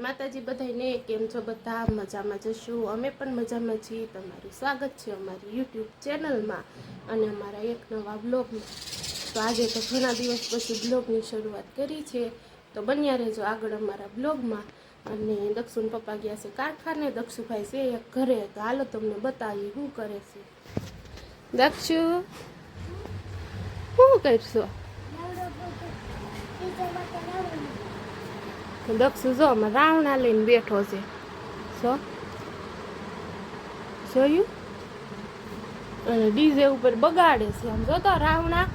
માતાજી બધાને કેમ છો? બધા મજામાં જશું અમે પણ મજામાં છીએ. તમારું સ્વાગત છે અમારી યુટ્યુબ ચેનલમાં અને અમારા એક નવા બ્લોગમાં. તો આજે તો ઘણા દિવસ પછી બ્લોગની શરૂઆત કરી છે. તો બન્યા રહેજો આગળ અમારા બ્લોગમાં. અને દક્ષુણ પપ્પા ગયા છે કારખાને. દક્ષુભાઈ છે એક ઘરે. તો હાલો તમને બતાવી શું કરે છે. દક્ષુ, શું કરશો? દક્ષુ જો રાવણા લઈને બેઠો છે. જો. જોયું? અને ડીજે ઉપર બગાડે છે. આમ જો તો રાવણા.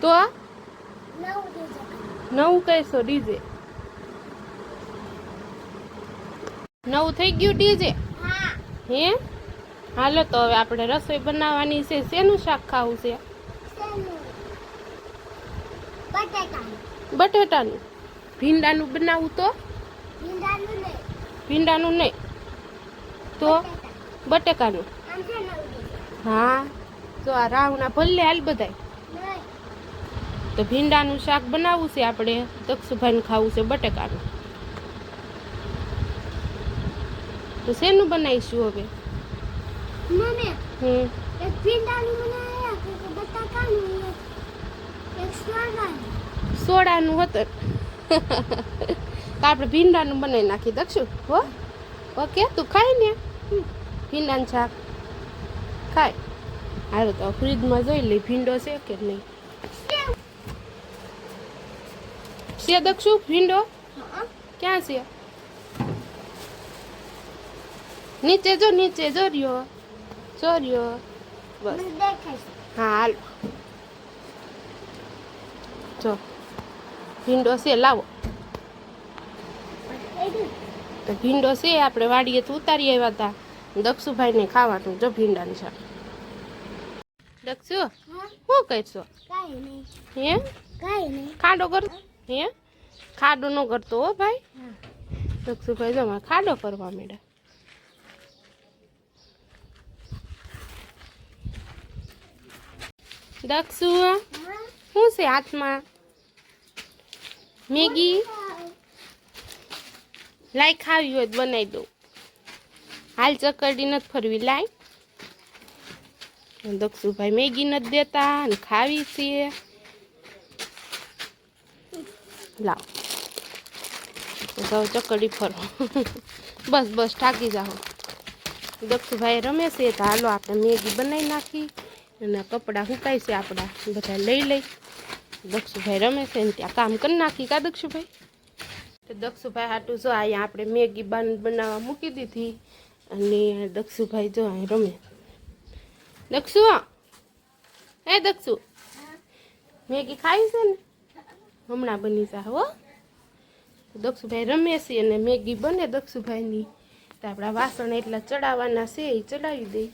તો? નવું કહેશો ડીજે. નવું થઈ ગયું ડીજે? હે? હાલો તો હવે આપણે રસોઈ બનાવવાની છે. શેનું શાક ખાવું છે? બટેટાનું. ભીંડાનું બનાવું તો? ભીંડાનું નહીં. તો? બટેકાનું? હા. તો આ રાહુના ભલે હાલ બધાય. તો ભીંડાનું શાક બનાવવું છે આપણે? દક્ષુભાઈને ખાવું છે બટેકાનું. તો શેનું બનાવીશું હવે? હમ. સોડાનું હતું. તો આપણે ભીંડાનું બનાવી નાખી દક્ષુ હો? ઓકે તું ખાય ને. ભીંડાનું શાક. ખાય. હારું તો ફ્રીજમાં જોઈ લઈ ભીંડો છે કે નહીં? છે દક્ષુ ભીંડો? ક્યાં છે? નીચે જો નીચે જો રહ્યો. જો રહ્યો. બસ. હા હાલ. જો. ભીંડો છે, લાવો. તો ભીંડો છે, આપણે વાડીએ તો ઉતારી આવ્યા હતા. દક્ષુભાઈને ખાવાનું, જો ભીંડાનું શાક. દક્ષુ, શું કરશો? હે? ખાડો કર, હે? ખાડો ન કરતો હો, ભાઈ. દક્ષુભાઈ જો ખાડો કરવા માંડ્યા. દક્ષુ, શું છે હાથમાં? મેગી? લાઈ ખાવી હોય બનાવી દઉં. હાલ ચકરડી નથી ફરવી લાઈ દક્ષુભાઈ મેગી નથી દેતા અને ખાવી છે. લાવ. જાઓ, ચકરડી ફરો. બસ બસ ઠાકી જાઓ. દક્ષુભાઈ રમે છે, તો હાલો આપણે મેગી બનાવી નાખી અને કપડાં સુકાય છે આપણા. બધા લઈ લઈ. દક્ષુભાઈ રમે છે ને ત્યાં કામ કરી નાખી કા દક્ષુભાઈ? તો દક્ષુભાઈ હાટું જો અહીંયા આપણે મેગી બાન બનાવવા મૂકી દીધી અને દક્ષુભાઈ જો અહીં રમે. દક્ષુ, હે દક્ષુ? મેગી ખાઈ છે ને? હમણાં બની જા હો. દક્ષુભાઈ રમે છે અને મેગી બને દક્ષુભાઈની. તો આપણા વાસણ એટલા ચડાવવાના છે, એ ચડાવી દઈ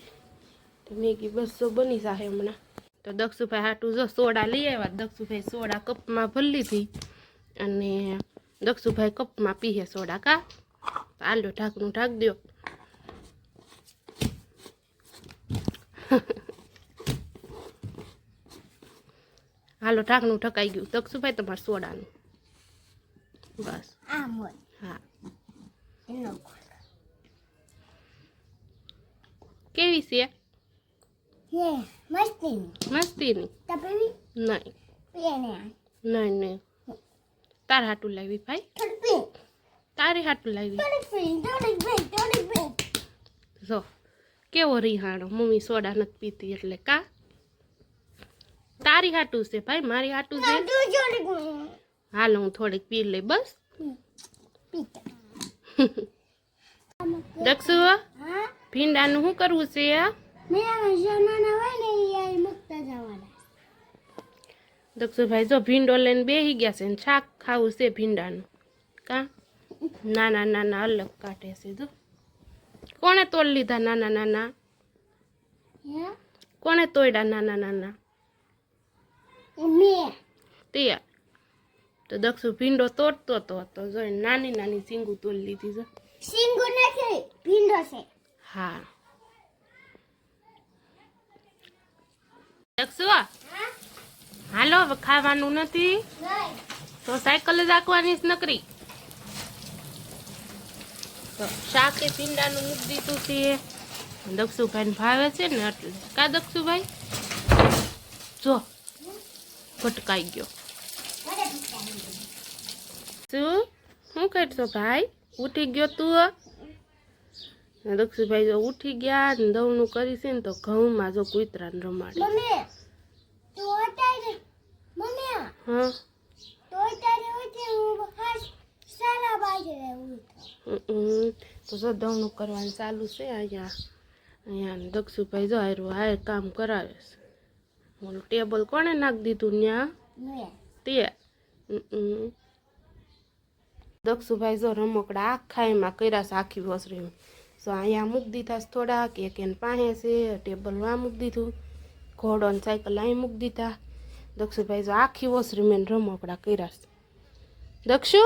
તો મેગી બસો બની જાહે હમણાં. તો દક્ષુભાઈ હાટું જો સોડા લઈ આવ્યા. દક્ષુભાઈ સોડા કપમાં ભરી લીધી અને દક્ષુભાઈ કપમાં પીએ સોડા કા. આલો ઢાંકણું ઢાંક દો હાલો ઢાંકણું ઢકાઈ ગયું. દક્ષુભાઈ તમારે સોડાનું. બસ. હા. કેવી છે? મસ્તીની નહીં નહીં નહીં તાર હાટું લાવી ભાઈ તારે હાટું લાવી જો કેવો રીહાણો મમ્મી સોડા નથી પીતી એટલે કા તારી હાટું છે ભાઈ મારી હાટું છે હાલ હું થોડીક પી લઈ બસ દક્ષુ ભીંડાનું શું કરવું છે દક્ષુભાઈ જો ભીંડો લઈને બેસી ગયા છે શાક ખાવું છે ભીંડાનું. કા? નાના નાના અલગ કાઢે છે જો. કોણે તોડ લીધા નાના નાના? કોણે તોડ્યા નાના નાના? તે તો દક્ષુ ભીંડો તોડતો હતો તો જોઈ નાની નાની સિંગુ તોડી લીધી જો. સિંગુ નથી ભીંડો છે. હા. દક્ષુ હાલો ખાવાનું નથી? તો સાયકલ જ રાખવાની નકરી. તો એ ભીંડાનું મૂકી દીધું છે. દક્ષુભાઈને ભાવે છે ને કા દક્ષુભાઈ? જો, ભટકાઈ ગયો. શું? શું કરશો ભાઈ? ઉઠી ગયો તું દક્ષુભાઈ જો ઉઠી ગયા ને દવનું કરી છે ને તો ઘઉંમાં જો કૂતરાને રમાડે. તો જો દવનું કરવાનું ચાલુ છે અહીંયા. અહીંયા દક્ષુભાઈ જો હારું હાય કામ કરાવે છે. ઓલું ટેબલ કોણે નાખી દીધું ત્યાં તે. દક્ષુભાઈ જો રમકડા આખા એમાં કર્યા છે આખી વસરીમાં તો અહીંયા મૂકી દીધા થોડાક એક એને પાસે છે ટેબલમાં મૂકી દીધું ઘોડો ને સાયકલ અહીં મૂકી દીધા. દક્ષુભાઈ જો આખી વસરીમાં રમકડા કર્યા છે. દક્ષુ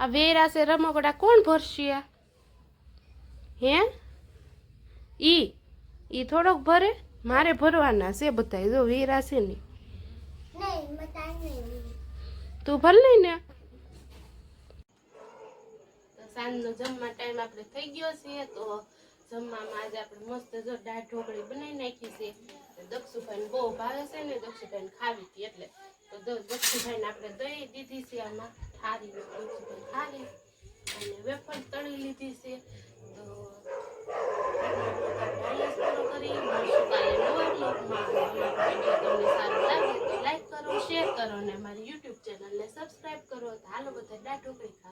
આ વેરા છે રમકડા કોણ ભરશે આ? હે? ઈ ઈ થોડોક ભરે? મારે ભરવાના છે બધા જો વેરા છે ને તું ભર લઈ ને? સાંજનો જમવા ટાઈમ આપણે થઈ ગયો છે તો જમવામાં આજે આપણે મસ્ત જો દાળ ઢોકળી બનાવી નાખી છે. દક્ષુભાઈને બહુ ભાવે છે ને, દક્ષુભાઈને ખાવી હતી એટલે. તો દક્ષુભાઈને આપણે દહીં દીધી છે આમાં થારી દક્ષુભાઈ ખારી અને વેફર તળી લીધી છે. તો લાઈક કરો શેર કરો અને અમારી યુટ્યુબ ચેનલને સબસ્ક્રાઈબ કરો. હાલો બધા ખાવા